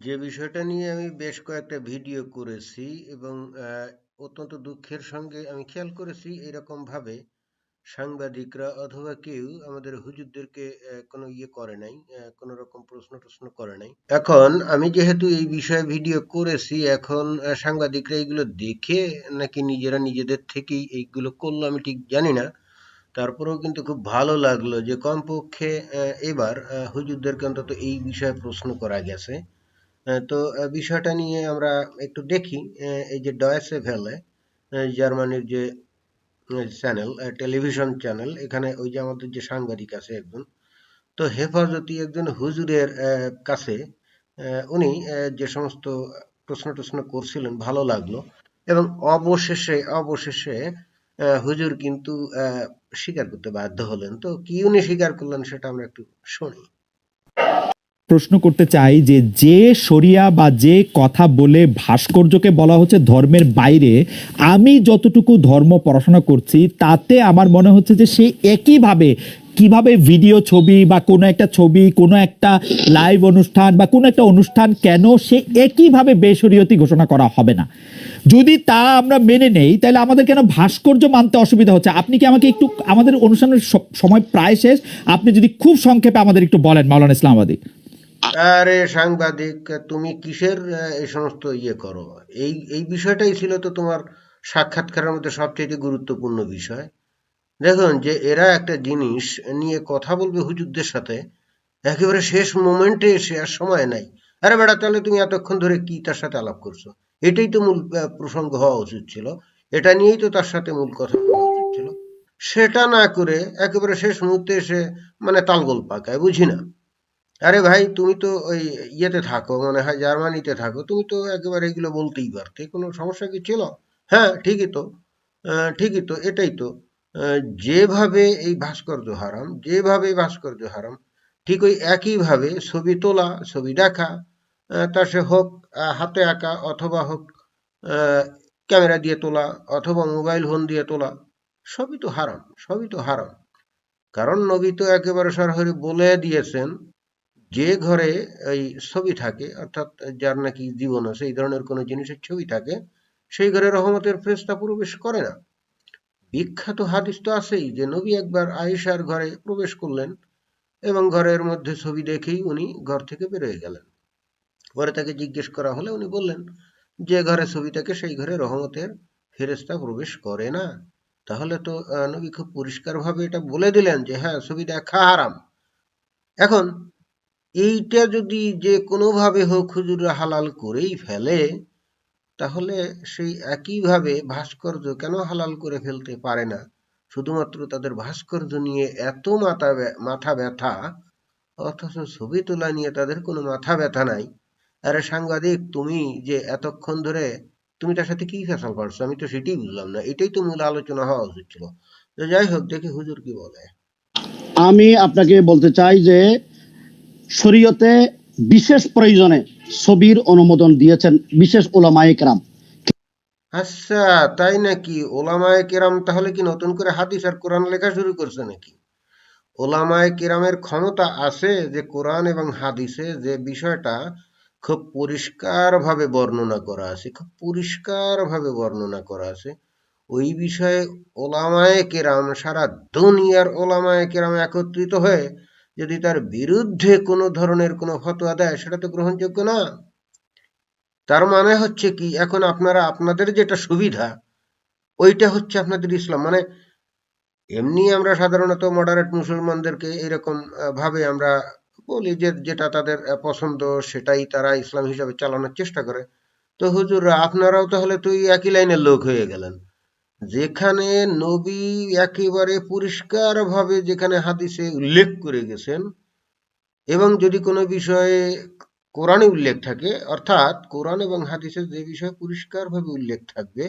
যে বিষয়টা নিয়ে আমি বেশ কয়েকটা ভিডিও করেছি এবং অত্যন্ত দুঃখের সঙ্গে আমি খেয়াল করেছি এরকম ভাবে সাংবাদিকরা অথবা কেউ আমাদের হুজুরদেরকে কোনো ইয়ে করে নাই কোনো রকম প্রশ্ন টশ্ন করে নাই। এখন আমি যেহেতু এই বিষয়ে ভিডিও করেছি, এখন সাংবাদিকরা এইগুলো দেখে নাকি নিজেরা নিজেদের থেকেই এইগুলো করল আমি ঠিক জানি না। তারপরেও কিন্তু খুব ভালো লাগল যে কমপক্ষে এবার হুজুরদেরকে অন্তত এই বিষয়ে প্রশ্ন করা গেছে। তো বিষয়টা নিয়ে আমরা একটু দেখি এই যে ডয়েসে ভেলে জার্মানির যে চ্যানেল টেলিভিশন চ্যানেল এখানে ওই যে আমাদের যে সাংবাদিক আছে একজন, তো হেফাজতি একজন হুজুরের কাছে উনি যে সমস্ত প্রশ্ন টশ্ন করছিলেন, ভালো লাগল, এবং অবশেষে অবশেষে হুজুর কিন্তু স্বীকার করতে বাধ্য হলেন, তো কি উনি স্বীকার করলেন সেটা আমরা একটু শুনি। প্রশ্ন করতে চাই যে যে শরিয়া বা যে কথা বলে ভাস্কর্যকে বলা হচ্ছে ধর্মের বাইরে, আমি যতটুকু ধর্ম পড়াশোনা করছি, তাতে আমার মনে হচ্ছে যে সে একইভাবে কীভাবে ভিডিও ছবি বা কোনো একটা ছবি, কোনো একটা লাইভ অনুষ্ঠান বা কোনো একটা অনুষ্ঠান কেন সে একইভাবে বেসরিয়তি ঘোষণা করা হবে না? যদি তা আমরা মেনে নেই, তাহলে আমাদের কেন ভাস্কর্য মানতে অসুবিধা হচ্ছে? আপনি কি আমাকে একটু আমাদের অনুষ্ঠানের সময় প্রায় শেষ? আপনি যদি খুব সংক্ষেপে আমাদের একটু বলেন, মাওলানা ইসলামাবাদী। আরে সাংবাদিক, তুমি কিসের এই সমস্ত ইয়ে করো? এই এই বিষয়টাই ছিল তো তোমার সাক্ষাৎকারের মধ্যে সবচেয়ে গুরুত্বপূর্ণ বিষয়। দেখুন যে এরা একটা জিনিস নিয়ে কথা বলবে হুজুরদের সাথে, একেবারে শেষ মোমেন্টে এসে আর সময় নাই। আরে বেড়া তাহলে তুমি এতক্ষণ ধরে কি তার সাথে আলাপ করছ? এটাই তো মূল প্রসঙ্গ হওয়া উচিত ছিল। এটা নিয়েই তো তার সাথে মূল কথা হওয়া উচিত ছিল। সেটা না করে একেবারে শেষ মুহূর্তে এসে মানে তালগোল পাকায় বুঝি না আরে ভাই, তুমি তো ওই ইয়েতে থাকো, মনে হয়, জার্মানিতে থাকো, তুমি তো একেবারে এগুলো বলতেই পারতে, কোনো সমস্যা কি ছিল? হ্যাঁ ঠিকই তো ঠিকই তো, এটাই তো যেভাবে এই ভাস্কর্য হারাম, যেভাবে ভাস্কর্য হারাম, ঠিক ওই একইভাবে ছবি তোলা, ছবি দেখা তা সে হোক হাতে আঁকা অথবা হোক ক্যামেরা দিয়ে তোলা অথবা মোবাইল ফোন দিয়ে তোলা, সবই তো হারাম, সবই তো হারাম। কারণ নবী তো একেবারে সরাসরি বলে দিয়েছেন যে ঘরে এই ছবি থাকে, অর্থাৎ যার নাকি জীবন আছে, এই ধরনের কোনো জিনিসের ছবি থাকে, সেই ঘরে রহমতের ফেরেশতা প্রবেশ করে না। বিখ্যাত হাদিস তো আছেই যে নবী একবার আয়েশার ঘরে প্রবেশ করলেন এবং ঘরের মধ্যে ছবি দেখেই উনি ঘর থেকে বেরোয় গেলেন। পরে তাকে জিজ্ঞেস করা হলে উনি বললেন, যে ঘরে ছবি থাকে, সেই ঘরে রহমতের ফেরেস্তা প্রবেশ করে না। তাহলে তো নবী খুব পরিষ্কারভাবে এটা বলে দিলেন যে হ্যাঁ ছবি দেখা হারাম। এখন এইটা যদি যে কোনোভাবে হোক হুজুররা হালাল করেই ফেলে, তাহলে সেই একইভাবে ভাস্কর্য কেন হালাল করে ফেলতে পারে না? শুধুমাত্র তাদের ভাস্কর্য নিয়ে এত মাথা মাথা ব্যথা, অথচ ছবি তোলা নিয়ে তাদের কোনো মাথা ব্যথা নাই। আরে সাংবাদিক, তুমি যে এতক্ষণ ধরে, তুমি তার সাথে কি ফেসাল পারছ আমি তো সেটাই বুঝলাম না। এটাই তো মূল আলোচনা হওয়া উচিত ছিল। যাই হোক, দেখি হুজুর কি বলে। আমি আপনাকে বলতে চাই যে শরীয়তে বিশেষ প্রয়োজনে ছবির অনুমোদন দিয়েছেন বিশেষ ওলামায়ে কেরাম। আচ্ছা তাই নাকি? ওলামায়ে কেরাম তাহলে কি নতুন করে হাদিস আর কোরআন লেখা শুরু করছে নাকি? ওলামায়ে কেরামের ক্ষমতা আছে যে কোরআন এবং হাদিসে যে বিষয়টা খুব পরিষ্কারভাবে বর্ণনা করা আছে, খুব পরিষ্কারভাবে বর্ণনা করা আছে, ওই বিষয়ে ওলামায়ে কেরাম সারা দুনিয়ার ওলামায়ে কেরাম একত্রিত হয়ে যদি তার বিরুদ্ধে কোনো ধরনের কোনো ফতোয়া দেয়, সেটা তো গ্রহণযোগ্য না। তার মানে হচ্ছে কি, এখন আপনারা, আপনাদের যেটা সুবিধা, ওইটা হচ্ছে আপনাদের ইসলাম। মানে এমনি আমরা সাধারণত মডারেট মুসলমানদেরকে এরকম ভাবে আমরা বলি যে, যেটা তাদের পছন্দ, সেটাই তারা ইসলাম হিসাবে চালানোর চেষ্টা করে। তো হুজুর আপনারাও তাহলে তুই একই লাইনের লোক হয়ে গেলেন। যেখানে নবী একেবারে পরিষ্কারভাবে যেখানে হাদিসে উল্লেখ করে গেছেন, এবং যদি কোনো বিষয়ে কোরআনে উল্লেখ থাকে, অর্থাৎ কোরআন এবং হাদিসের যে বিষয়ে পরিষ্কারভাবে উল্লেখ থাকবে,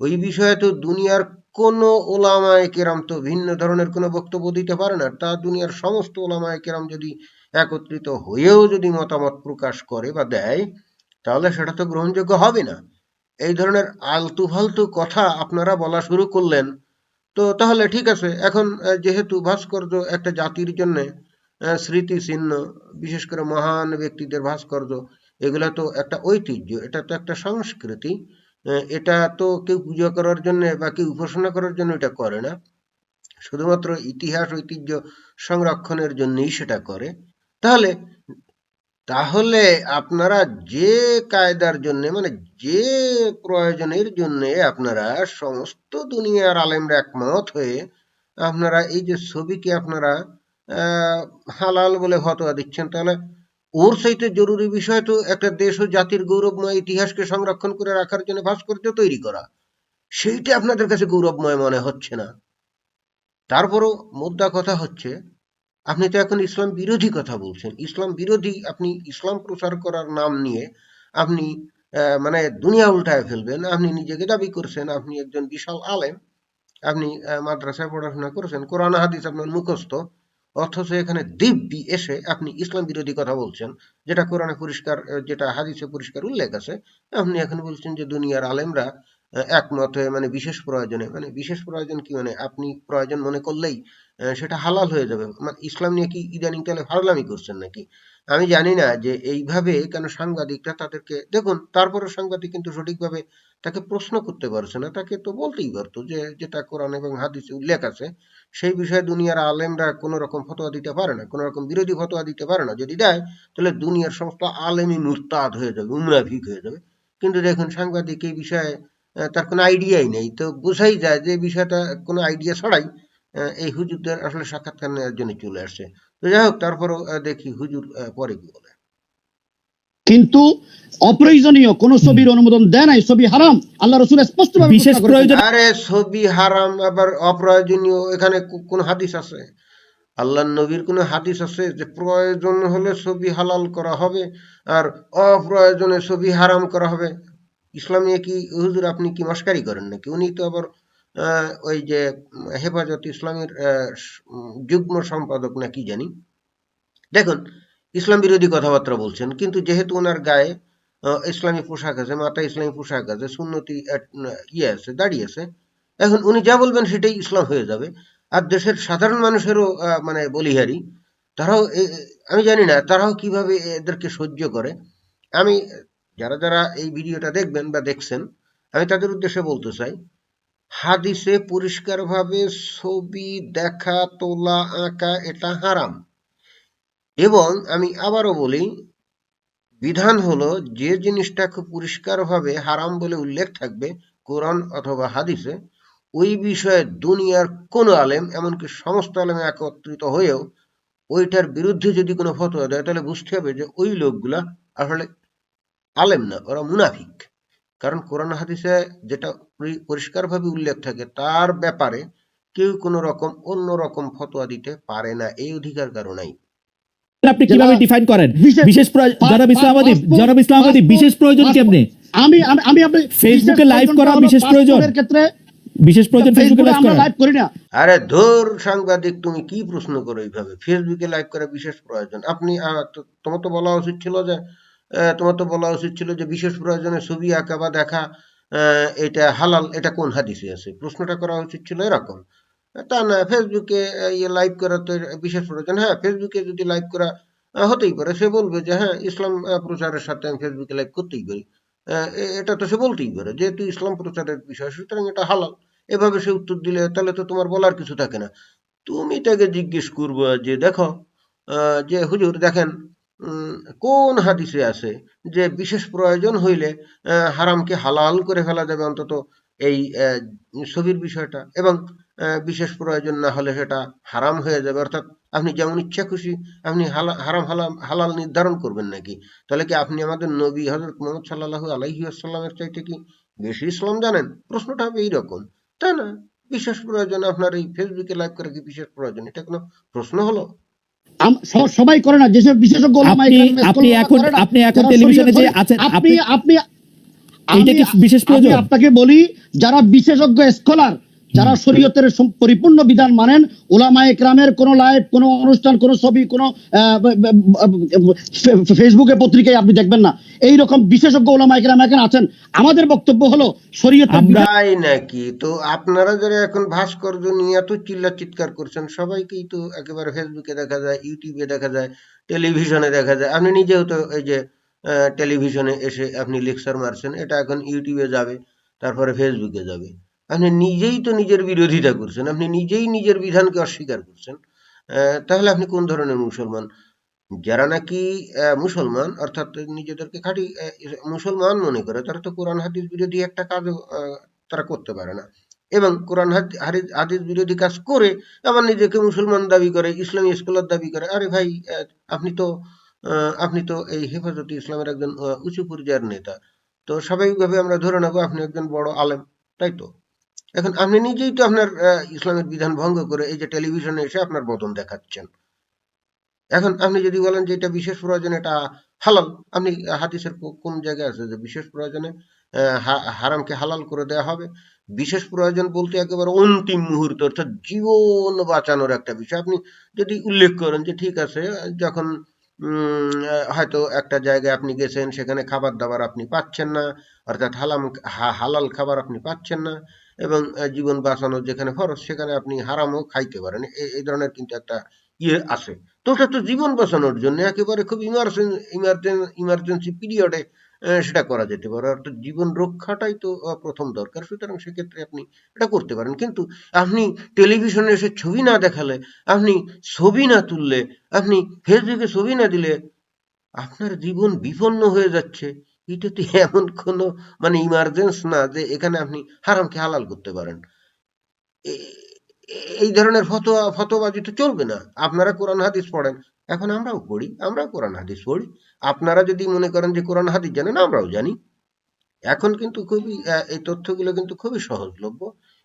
ওই বিষয়ে তো দুনিয়ার কোনো ওলামায় কেরাম তো ভিন্ন ধরনের কোনো বক্তব্য দিতে পারে না। তা দুনিয়ার সমস্ত ওলামায় কেরাম যদি একত্রিত হয়েও যদি মতামত প্রকাশ করে বা দেয়, তাহলে সেটা তো গ্রহণযোগ্য হবে না। এই ধরনের আলতু ফালতু কথা আপনারা বলা শুরু করলেন, তো তাহলে ঠিক আছে। এখন যেহেতু ভাস্কর্য একটা জাতির জন্য স্মৃতিচিহ্ন, বিশেষ করে মহান ব্যক্তিদের ভাস্কর্য, এগুলা তো একটা ঐতিহ্য, এটা তো একটা সংস্কৃতি এটা তো কেউ পূজা করার জন্য বা কেউ উপাসনা করার জন্য এটা করে না। শুধুমাত্র ইতিহাস, ঐতিহ্য সংরক্ষণের জন্যই সেটা করে। তাহলে তাহলে আপনারা যে কায়দার জন্য মানে যে প্রয়োজনের জন্য আপনারা সমস্ত দুনিয়ার আলেমরা একমত হয়ে আপনারা এই যে ছবিকে আপনারা হালাল বলে ফতোয়া দিচ্ছেন, তাহলে ওর চাইতে জরুরি বিষয় তো একটা দেশ ও জাতির গৌরবময় ইতিহাসকে সংরক্ষণ করে রাখার জন্য ভাস্কর্য তৈরি করা। সেইটা আপনাদের কাছে গৌরবময় মনে হচ্ছে না। তারপরও মুদ্রা কথা হচ্ছে আপনি তো এখন ইসলাম বিরোধী কথা বলছেন। ইসলাম বিরোধী আপনি ইসলাম প্রচার করার নাম নিয়ে আপনি মানে দুনিয়া উল্টায় ফেলবেন। আপনি নিজেকে দাবি করছেন, আপনি একজন বিশাল আলেম। আপনি মাদ্রাসায় পড়াশোনা করেছেন, কোরআন হাদিস আপনার মুখস্থ। অথচ এখানে দিব্যি এসে আপনি ইসলাম বিরোধী কথা বলছেন, যেটা কোরআনে পরিষ্কার যেটা হাদিসে পরিষ্কার উল্লেখ আছে। আপনি এখন বলছেন যে দুনিয়ার আলেমরা একমত হয়ে মানে বিশেষ প্রয়োজনে। মানে বিশেষ প্রয়োজন কি মানে? আপনি প্রয়োজন মনে করলেই সেটা হালাল হয়ে যাবে। মানে ইসলাম নিয়ে কি ইদানিং কালে ফারলামি করছেন নাকি? আমি জানি না যে এইভাবে কেন সাংবাদিকরা তাদেরকে, দেখুন তারপরে সাংবাদিক কিন্তু সঠিকভাবে তাকে প্রশ্ন করতে পারছে না। তাকে তো বলতেই পারতো যে, যেটা কোরআন এবং হাদিসে উল্লেখ আছে, সেই বিষয়ে দুনিয়ার আলেমরা কোনো রকম ফতোয়া দিতে পারে না, কোনো রকম বিরোধী ফতোয়া দিতে পারে না। যদি দেয়, তাহলে দুনিয়ার সমস্ত আলেমই মুরতাদ হয়ে যাবে উমরাভিক হয়ে যাবে। কিন্তু দেখুন, সাংবাদিক এই বিষয়ে তার কোনো আইডিয়াই নেই। তো বোঝাই যায় যে বিষয়টা কোনো আইডিয়া ছাড়াই এই হুজুরদের আসলে সাক্ষাৎকার নেওয়ার জন্য চলে আসছে। তো যাই হোক তারপরও দেখি হুজুর পরে কি বলে। কিন্তু অপ্রয়োজনীয় কোন ছবির অনুমোদন দেয় নাই ছবি হারাম। আল্লাহ রসুল স্পষ্ট বিশেষ প্রয়োজন আরে ছবি হারাম আবার অপ্রয়োজনীয় এখানে কোন হাদিস আছে? আল্লাহ নবীর কোন হাদিস আছে যে প্রয়োজন হলে ছবি হালাল করা হবে আর অপ্রয়োজনে ছবি হারাম করা হবে? ইসলামে কি, হুজুর আপনি কি মস্কারি করেন নাকি? উনি তো আবার ওই যে হেফাজত ইসলামের যুগ্ম সম্পাদক না কি জানি? দেখুন, ইসলাম বিরোধী কথাবার্তা বলছেন, কিন্তু যেহেতু ওনার গায়ে ইসলামী পোশাক আছে মাথায় ইসলামী পোশাক আছে, সুন্নতি ইয়ে আছে দাঁড়িয়ে আছে, এখন উনি যা বলবেন সেটাই ইসলাম হয়ে যাবে। আর দেশের সাধারণ মানুষেরও মানে বলিহারি, তারাও আমি জানি না, তারাও কীভাবে এদেরকে সহ্য করে। আমি যারা যারা এই ভিডিওটা দেখবেন বা দেখছেন, আমি তাদের উদ্দেশ্যে বলতে চাই, হাদিসে পরিষ্কারভাবে ছবি দেখা, তোলা, আঁকা, এটা হারাম। এবং আমি আবারও বলি, বিধান হলো যে জিনিসটা খুব পরিষ্কারভাবে হারাম বলে উল্লেখ থাকবে, কোরআন অথবা হাদিসে, ওই বিষয়ে দুনিয়ার কোন আলেম, এমনকি সমস্ত আলেম একত্রিত হয়েও ওইটার বিরুদ্ধে যদি কোনো ফতোয়া দেয়, তাহলে বুঝতে হবে যে ওই লোকগুলা আসলে আলেম না ওরা মুনাফিক। কারণ কোরআন হাদিসে যেটা পরি- পরিষ্কারভাবে উল্লেখ থাকে তার ব্যাপারে কেউ কোনো রকম অন্য রকম ফতোয়া দিতে পারে না এই অধিকার কারও নাই। আপনি কীভাবে ডিফাইন করেন? বিশেষ- জনাব ইসলামাবাদী জনাব ইসলামাবাদী বিশেষ প্রয়োজন কেমনে? আমি আমি আপনি ফেসবুকে লাইভ করা বিশেষ প্রয়োজন? ক্ষেত্রে বিশেষ প্রয়োজন ফেসবুকে লাইভ আমরা লাইভ করি না। আরে ধর সাংবাদিক তুমি কি প্রশ্ন করো এইভাবে? ফেসবুকে লাইভ করা বিশেষ প্রয়োজন। আপনি তোমার তো বলা উচিত ছিল যে তোমার তো বলা উচিত ছিল যে বিশেষ প্রয়োজনে ছবি আঁকা বা দেখা এটা হালাল, এটা কোন হাদিসে আছে? প্রশ্নটা করা উচিত ছিল এরকম। তা না, ফেসবুকে ইয়ে লাইভ করা তো বিশেষ প্রয়োজন। হ্যাঁ ফেসবুকে যদি লাইভ করা হতেই পারে। সে বলবে যে হ্যাঁ ইসলাম প্রচারের সাথে আমি ফেসবুকে লাইভ করতেই পারি। এটা তো সে বলতেই পারে, যেহেতু ইসলাম প্রচারের বিষয়, সুতরাং এটা হালাল। এভাবে সে উত্তর দিলে তাহলে তো তোমার বলার কিছু থাকে না। তুমি তাকে জিজ্ঞেস করব যে, দেখো যে হুজুর দেখেন কোন হাদিসে আছে যে বিশেষ প্রয়োজন হইলে হারামকে হালাল করে ফেলা যাবে অন্তত এই ছবির বিষয়টা এবং বিশেষ প্রয়োজন না হলে সেটা হারাম হয়ে যাবে। অর্থাৎ আপনি যেমন ইচ্ছা খুশি আপনি হারাম হালাম হালাল নির্ধারণ করবেন নাকি? তাহলে কি আপনি আমাদের নবী হজরত মোহাম্মদ সাল্লাহ আলাইহি আসসালামের চাইতে কি বেশি ইসলাম জানেন? প্রশ্নটা হবে এইরকম, তাই না? বিশেষ প্রয়োজন আপনার এই ফেসবুকে লাইভ করা কি বিশেষ প্রয়োজন? এটা কোনো প্রশ্ন হলো? সবাই করে না যেসব বিশেষজ্ঞ আপনি- এখন- আপনি এখন টেলিভিশনে যে আছেন, আপনি আপনি- আপনি কি বিশেষ প্রয়োজন? আপনাকে বলি যারা বিশেষজ্ঞ স্কলার যারা শরীয়তের পরিপূর্ণ বিধান মানেন ওলামা একরামের কোন লাইভ কোন অনুষ্ঠান কোন ছবি কোন ফেসবুকে পত্রিকায় আপনি দেখবেন না। এই রকম বিশেষজ্ঞ ওলামা একরাম এখানে আছেন। আমাদের বক্তব্য হলো শরীয়তের আমরা- তাই নাকি? তো আপনারা যারা এখন ভাস্কর্য নিয়ে এত চিল্লা চিৎকার করছেন সবাইকেই তো একেবারে ফেসবুকে দেখা যায় ইউটিউবে দেখা যায় টেলিভিশনে দেখা যায়। আপনি নিজেও তো এই যে আহ, টেলিভিশনে এসে আপনি লেকচার মারছেন এটা এখন ইউটিউবে যাবে তারপরে ফেসবুকে যাবে। আপনি নিজেই তো নিজের বিরোধিতা করছেন, আপনি নিজেই নিজের বিধানকে অস্বীকার করছেন তাহলে আপনি কোন ধরনের মুসলমান? যারা নাকি মুসলমান, অর্থাৎ নিজেদেরকে খাঁটি মুসলমান মনে করে, তারা তো কোরআন, হাদিস বিরোধী একটা কাজ তারা করতে পারে না। এবং কোরআন হাদিস বিরোধী কাজ করে আবার নিজেকে মুসলমান দাবি করে, ইসলামী স্কলার দাবি করে, আরে ভাই আপনি তো আপনি তো এই হেফাজতে ইসলামের একজন উঁচু পর্যায়ের নেতা। তো স্বাভাবিকভাবে আমরা ধরে নেব আপনি একজন বড় আলেম, তাই তো? এখন আপনি নিজেই তো আপনার ইসলামের বিধান ভঙ্গ করে এই যে টেলিভিশনে এসে আপনার বদন দেখাচ্ছেন। এখন আপনি যদি বলেন যে এটা বিশেষ প্রয়োজনে এটা হালাল, আপনি হাদিসের কোন জায়গায় আছে যে বিশেষ প্রয়োজনে হারামকে হালাল করে দেওয়া হবে? বিশেষ প্রয়োজন বলতে একেবারে অন্তিম মুহূর্ত, অর্থাৎ জীবন বাঁচানোর একটা বিষয়। আপনি যদি উল্লেখ করেন যে ঠিক আছে, যখন হয়তো একটা জায়গায় আপনি গেছেন, সেখানে খাবার দাবার আপনি পাচ্ছেন না, অর্থাৎ হালাম হালাল খাবার আপনি পাচ্ছেন না এবং জীবন বাঁচানোর যেখানে খরচ, সেখানে আপনি হারামও খাইতে পারেন। এই ধরনের কিন্তু একটা ইয়ে আছে। তো ওটা তো জীবন বাঁচানোর জন্য একেবারে খুব ইমার্জেন্সি ইমার্জেন্সি পিরিয়ডে সেটা করা যেতে পারে। অর্থাৎ জীবন রক্ষাটাই তো প্রথম দরকার। সুতরাং সেক্ষেত্রে আপনি এটা করতে পারেন। কিন্তু আপনি টেলিভিশনে এসে ছবি না দেখালে, আপনি ছবি না তুললে, আপনি ফেসবুকে ছবি না দিলে, আপনার জীবন বিপন্ন হয়ে যাচ্ছে। এটা তো এমন কোনো মানে ইমার্জেন্স না যে এখানে আপনি হারামকে হালাল করতে পারেন। এই ধরনের ফতোয়া, ফতোয়াবাজি তো চলবে না। আপনারা কোরআন হাদিস পড়েন। এখন আমরাও পড়ি, আমরাও কোরআন হাদিস পড়ি। আপনারা যদি মনে করেন যে কোরআন হাদিস জানেন, আমরাও জানি। এখন কিন্তু খুবই এই তথ্যগুলো কিন্তু খুবই সহজলভ্য।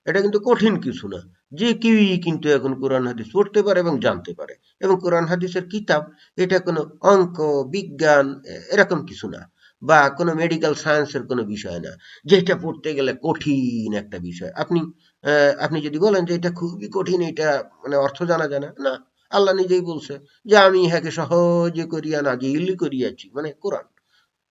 এটা কিন্তু কঠিন কিছু না। যে কেউই কিন্তু এখন কোরআন হাদিস পড়তে পারে এবং জানতে পারে। এবং কোরআন হাদিসের কিতাব, এটা কোনো অঙ্ক, বিজ্ঞান এরকম কিছু না। বা কোনো মেডিকেল সায়েন্সের কোনো বিষয় না। যেটা পড়তে গেলে কঠিন একটা বিষয়। আপনি আপনি যদি বলেন যে এটা খুবই কঠিন, এটা মানে অর্থ জানা যায় না। আল্লাহ নিজেই বলছে যে, আমি ইহাকে সহজে করিয়া নাজিল করিয়াছি। মানে কোরআন।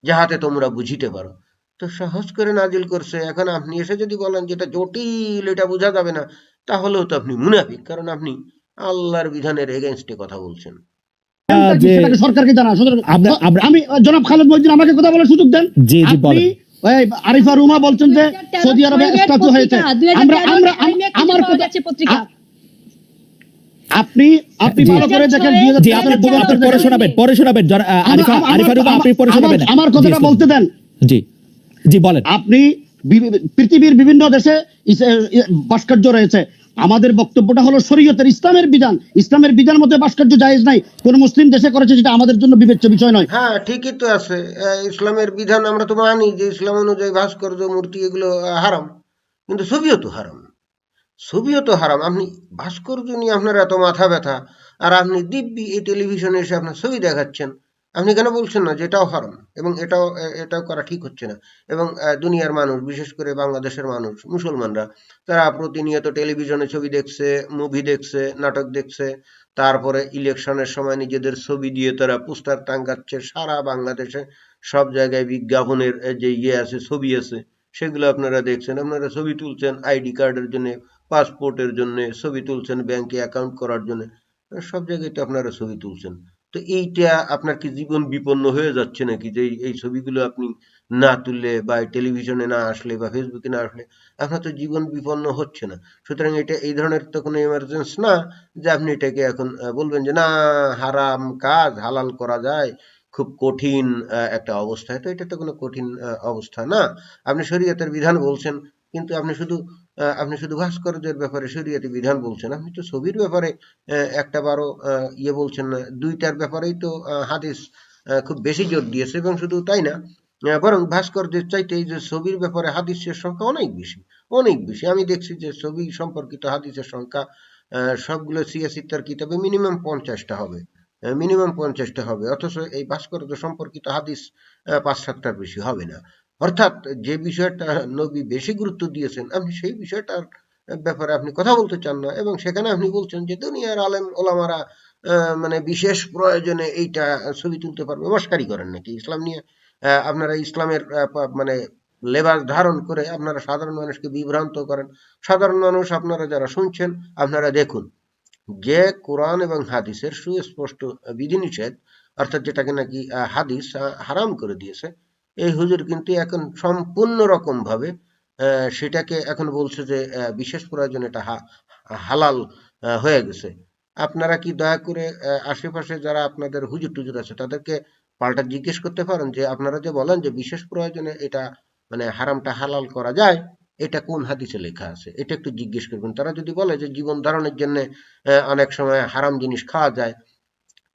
যাহাতে তোমরা বুঝিতে পারো। তো সহজ করে নাজিল করছে। এখন আপনি এসে যদি বলেন যে, এটা জটিল, এটা বোঝা যাবে না, তাহলেও তো আপনি মুনাফিক। কারণ আপনি আল্লাহর বিধানের এগেনস্টে কথা বলছেন। সরকারকে জানা আমি জনাব খালেদ মহিউদ্দিন আমাকে কথা বলার সুযোগ দেন। জি, জি, আপনি বলেন। আরিফা রুমা বলছেন যে সৌদি আরবে স্ট্যাচু হয়েছে। আমরা আমরা আমার কথা পত্রিকা? আপনি আপনি ভালো করে দেখেন জি, জি আপনি দুই হাজার আপনি পরে শোনাবেন পরে শোনাবেন। আরিফা আরিফা রুমা আপনি পরে শোনাবেন। আমার কথাটা বলতে দেন। জি। জি বলেন। আপনি পৃথিবীর বিভিন্ন দেশে ভাস্কর্য রয়েছে। আমাদের বক্তব্যটা হলো শরীয়তের ইসলামের বিধান। ইসলামের বিধান মতে ভাস্কর্য জায়েজ নাই। কোন মুসলিম দেশে করেছে যেটা আমাদের জন্য বিবেচ্য বিষয় নয়। হ্যাঁ ঠিকই তো আছে। ইসলামের বিধান আমরা তো মানি যে ইসলাম অনুযায়ী ভাস্কর্য, মূর্তি এগুলো হারাম। কিন্তু ছবিও তো হারাম। ছবিও তো হারাম। আপনি ভাস্কর্য নিয়ে আপনার এত মাথা ব্যথা, আর আপনি দিব্যি এই টেলিভিশনে এসে আপনার ছবি দেখাচ্ছেন। আপনি কেন বলছেন না যে এটাও হারাম? এবং এটাও এটাও করা ঠিক হচ্ছে না। এবং দুনিয়ার মানুষ, বিশেষ করে বাংলাদেশের মানুষ, মুসলমানরা, তারা প্রতিনিয়ত টেলিভিশনে ছবি দেখছে মুভি দেখছে, নাটক দেখছে, তারপরে ইলেকশনের সময় নিজেদের ছবি দিয়ে তারা পোস্টার টাঙ্গাচ্ছে, সারা বাংলাদেশে সব জায়গায় বিজ্ঞাপনের যে ইয়ে আছে, ছবি আছে, সেগুলো আপনারা দেখছেন। আপনারা ছবি তুলছেন আইডি কার্ডের জন্য, পাসপোর্টের জন্য, ছবি তুলছেন ব্যাংকে অ্যাকাউন্ট করার জন্য, সব জায়গায় তো আপনারা ছবি তুলছেন। তো এইটা আপনার কি জীবন বিপন্ন হয়ে যাচ্ছে নাকি? যে এই- ছবিগুলো আপনি না তুললে বা টেলিভিশনে না আসলে বা ফেসবুকে না আসলে আপনার তো জীবন বিপন্ন হচ্ছে না। সুতরাং এটা এই ধরনের তো কোনো এমার্জেন্স না যে আপনি এটাকে এখন বলবেন যে না, হারাম কাজ, হালাল করা যায়, খুব কঠিন একটা অবস্থা তো এটা তো কোনো কঠিন অবস্থা না। আপনি শরীয়তের বিধান বলছেন, কিন্তু আপনি শুধু আপনি শুধু ভাস্কর্যের ব্যাপারে শরীয়তি বিধান বলছেন, আপনি তো ছবির ব্যাপারে একটা বারো ইয়ে বলছেন না, দুইটার ব্যাপারেই তো হাদিস খুব বেশি জোর দিয়েছে এবং শুধু তাই না বরং ভাস্কর্যের চাইতে যে ছবির ব্যাপারে হাদিসের সংখ্যা অনেক বেশি অনেক বেশি। আমি দেখছি যে ছবি সম্পর্কিত হাদিসের সংখ্যা সবগুলো সিয়াসিত্তার কিতাবে মিনিমাম পঞ্চাশটা হবে মিনিমাম পঞ্চাশটা হবে, অথচ এই ভাস্কর্য সম্পর্কিত হাদিস পাঁচ সাতটার বেশি হবে না। অর্থাৎ যে বিষয়টা নবী বেশি গুরুত্ব দিয়েছেন, আপনি সেই বিষয়টার ব্যাপারে আপনি কথা বলতে চান না। এবং সেখানে আপনি বলছেন যে দুনিয়ার আলেম ওলামারা মানে বিশেষ প্রয়োজনে এইটা ছবি তুলতে পারবে। মস্কারি করেন নাকি? ইসলাম নিয়ে আপনারা ইসলামের মানে লেবাস ধারণ করে আপনারা সাধারণ মানুষকে বিভ্রান্ত করেন। সাধারণ মানুষ আপনারা যারা শুনছেন, আপনারা দেখুন, যে কোরআন এবং হাদিসের সুস্পষ্ট বিধিনিষেধ, অর্থাৎ যেটাকে নাকি হাদিস হারাম করে দিয়েছে এই হুজুর কিন্তু এখন সম্পূর্ণ রকম ভাবে সেটাকে এখন বলছে যে বিশেষ প্রয়োজন এটা হালাল হয়ে গেছে। আপনারা কি দয়া করে আশেপাশে যারা আপনাদের হুজুর টুজুর আছে, তাদেরকে পাল্টা জিজ্ঞেস করতে পারেন যে, আপনারা যে বলেন যে, বিশেষ প্রয়োজনে এটা মানে হারামটা হালাল করা যায়, এটা কোন হাদিসে লেখা আছে? এটা একটু জিজ্ঞেস করবেন। তারা যদি বলে যে, জীবন ধারণের জন্য অনেক সময় হারাম জিনিস খাওয়া যায়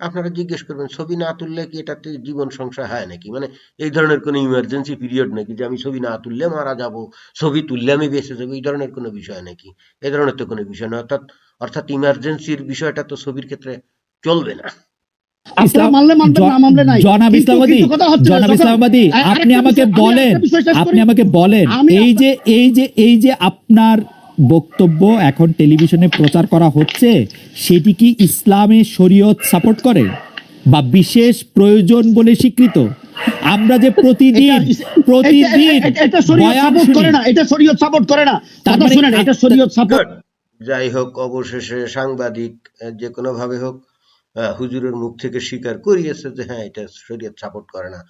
আপনারা জিজ্ঞেস করবেন ছবি না তুললে কি এটাতে জীবন সংশয় হয় নাকি? মানে এই ধরনের কোনো ইমার্জেন্সি পিরিয়ড নাকি যে আমি ছবি না তুললে মারা যাব ছবি তুললে আমি বেঁচে যাব এই ধরনের কোনো বিষয় নাকি? এই ধরনের তো কোনো বিষয় না অর্থাৎ অর্থাৎ ইমার্জেন্সির বিষয়টা তো ছবির ক্ষেত্রে চলবে না। আপনারা ইসলাম মানলে মানবেন না মানলে নাই। জনাব ইসলামাবাদী কিন্তু কথা হচ্ছে না, জনাব ইসলামাবাদী আপনি আমাকে বলেন আপনি আমাকে বলেন এই যে এই যে এই যে আপনার বক্তব্য এখন টেলিভিশনে প্রচার করা হচ্ছে সেটি কি ইসলামে শরীয়ত সাপোর্ট করে বা বিশেষ প্রয়োজন বলে স্বীকৃত? আমরা যে প্রতিদিন প্রতিদিন এটা- শরীয়ত সাপোর্ট করে না এটা শরীয়ত সাপোর্ট করে না। কথা মানে শুনেন এটা শরীয়ত সাপোর্ট যাই হোক অবশেষে সাংবাদিক যে কোনো ভাবে হোক হুজুরের মুখ থেকে স্বীকার করিয়েছে যে হ্যাঁ এটা শরীয়ত সাপোর্ট করে না।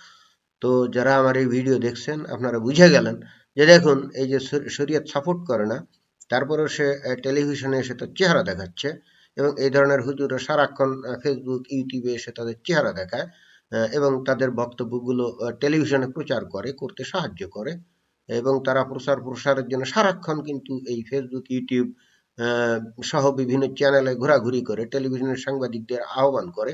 তো যারা আমার এই ভিডিও দেখছেন আপনারা বুঝে গেলেন যে দেখুন এই যে শর- শরীয়ত সাপোর্ট করে না তারপরেও সে টেলিভিশনে এসে তার চেহারা দেখাচ্ছে এবং এই ধরনের হুজুরা সারাক্ষণ ফেসবুক ইউটিউবে এসে তাদের চেহারা দেখায় এবং তাদের বক্তব্যগুলো টেলিভিশনে প্রচার করে, করতে সাহায্য করে, এবং তারা প্রচার প্রসারের জন্য সারাক্ষণ কিন্তু এই ফেসবুক ইউটিউব সহ বিভিন্ন চ্যানেলে ঘোরাঘুরি করে, টেলিভিশনের সাংবাদিকদের আহ্বান করে,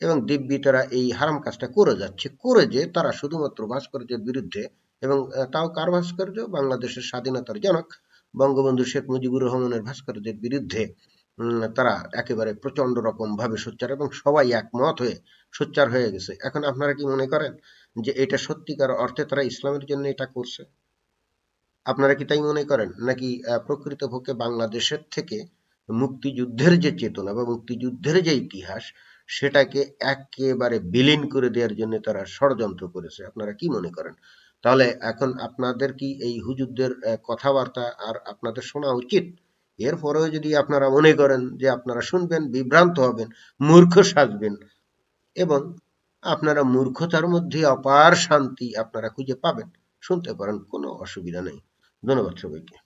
এবং দিব্যি তারা এই হারাম কাজটা করে যাচ্ছে, করে যে তারা শুধুমাত্র ভাস্কর্যের বিরুদ্ধে, এবং তাও কার ভাস্কর্য? বাংলাদেশের স্বাধীনতার জনক। বঙ্গবন্ধু শেখ মুজিবুর রহমানের ভাস্কর্যের বিরুদ্ধে তারা একেবারে প্রচণ্ড রকম ভাবে সোচ্চার এবং সবাই একমত হয়ে সোচ্চার হয়ে গেছে। এখন আপনারা কি মনে করেন যে এটা সত্যিকার অর্থে তারা ইসলামের জন্য এটা করছে? আপনারা কি তাই মনে করেন? নাকি আহ, প্রকৃতপক্ষে বাংলাদেশের থেকে মুক্তিযুদ্ধের যে চেতনা বা মুক্তিযুদ্ধের যে ইতিহাস সেটাকে একেবারে বিলীন করে দেওয়ার জন্য তারা ষড়যন্ত্র করেছে? আপনারা কি মনে করেন? তাহলে এখন আপনাদের কি এই হুজুরদের কথাবার্তা আর আপনাদের শোনা উচিত? এরপরেও যদি আপনারা মনে করেন যে আপনারা শুনবেন, বিভ্রান্ত হবেন, মূর্খ সাজবেন, এবং আপনারা মূর্খতার মধ্যে অপার শান্তি আপনারা খুঁজে পাবেন, শুনতে পারেন, কোনো অসুবিধা নেই। ধন্যবাদ সবাইকে।